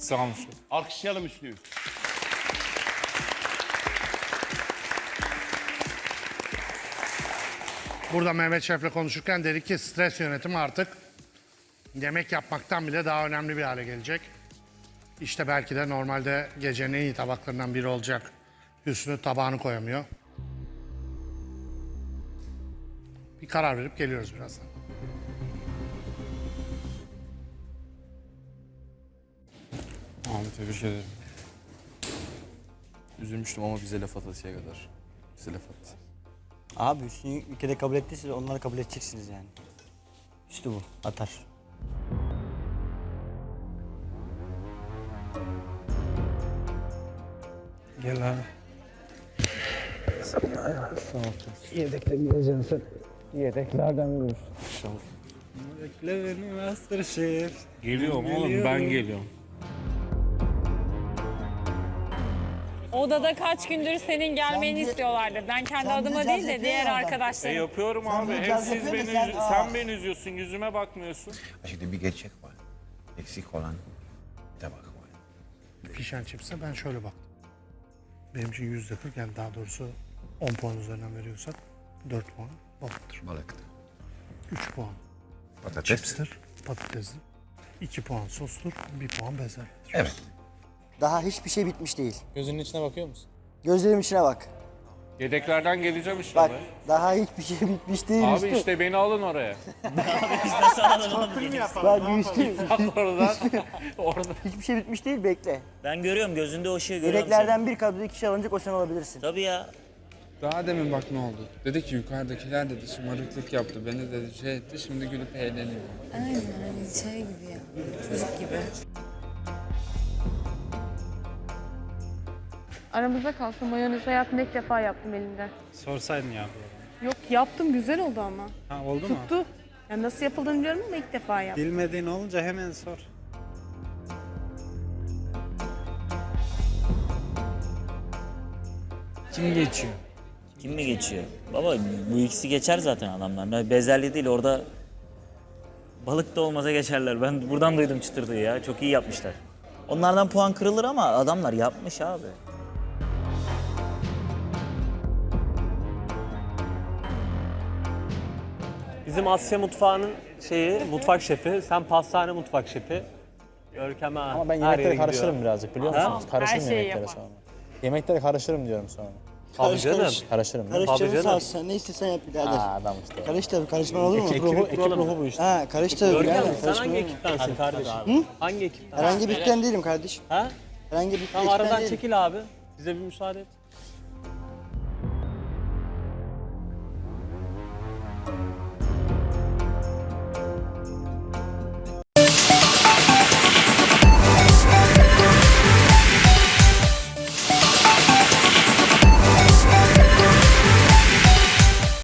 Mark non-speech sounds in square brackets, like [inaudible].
Sağ olun. Alkışlayalım Hüsnü'yü. Burada Mehmet Şef'le konuşurken dedik ki stres yönetimi artık yemek yapmaktan bile daha önemli bir hale gelecek. İşte belki de normalde gecenin en iyi tabaklarından biri olacak. Hüsnü tabağını koyamıyor. Bir karar verip geliyoruz birazdan. Abi tebrik ederim. Üzülmüştüm ama bize laf atasıya kadar. Bize laf attı. Abi Hüsnü'yü ülkede kabul ettiyse onları kabul edeceksiniz yani. Üstü bu. Atar. Gel abi. Yedekte gideceksin sen. Yedeklerden olursun. Bekle beni Masterchef. Geliyorum oğlum ben geliyorum. Odada kaç gündür senin gelmeni istiyorlardı. Ben kendi sen adıma değil de diğer ya adam. E arkadaşlarım. yapıyorum Sen abi. Hem siz beni sen- sen beni üzüyorsun, yüzüme bakmıyorsun. Şimdi bir gerçek var. Eksik olan tabak var. Pişen çipse ben şöyle baktım. Benim için yüzde kırk yani daha doğrusu 10 puan üzerinden veriyorsak 4 puan balıktır. Balıktı. 3 puan Patates. çipstir, patatesdir. 2 puan sostur, 1 puan bezelyedir. Evet. Daha hiçbir şey bitmiş değil. Gözünün içine bakıyor musun? Gözlerimin içine bak. Yedeklerden geleceğim işte. Bak be. daha hiçbir şey bitmiş değil Abi Üstü. işte beni alın oraya. [laughs] Bak Üstü. Bak oradan. [laughs] Orada. Hiçbir şey bitmiş değil bekle. Ben görüyorum gözünde o ışığı görüyorum. Yedeklerden bir kadro iki kişi alınacak o sen alabilirsin. seni. Tabii ya. Daha demin bak ne oldu. Dedi ki yukarıdakiler dedi şımarıklık yaptı. Beni dedi şey etti şimdi gülüp eğleniyor. Aynen hani şey gibi ya. Çocuk gibi. Aramızda kalsın mayonez hayatımda ilk defa yaptım elimde. Sorsaydın ya. Yok yaptım güzel oldu ama. Ha oldu mu? Tuttu. Yani nasıl yapıldığını biliyorum ama ilk defa yaptım. Bilmediğin olunca hemen sor. Kim geçiyor? Kim mi geçiyor? Baba bu ikisi geçer zaten adamlar. Bezelye değil orada balık da olmasa geçerler. Ben buradan duydum çıtırdığı ya. Çok iyi yapmışlar. Onlardan puan kırılır ama adamlar yapmış abi. Bizim Asya mutfağının şeyi, mutfak şefi, sen pastane mutfak şefi. Görkem ha. Ama ben yemeklere gidiyor. karışırım birazcık biliyor musunuz? Karışırım Her şeyi yemeklere yapar. sonra. Yemeklere karışırım diyorum sonra. Tabii canım. Karışırım. değil mi? Tabii Karış canım sen ne istersen yap birader. Aa adam işte. Karış tabii karışman olur mu? Ekip ruhu, ekip ruhu bu işte. Ha karış tabii Görkem birader. sen hangi mu? ekiptensin kardeşim? Hangi ekipten? Herhangi bir ekipten değilim kardeşim. Ha? Herhangi bir Tamam aradan değilim. çekil abi. Bize bir müsaade et.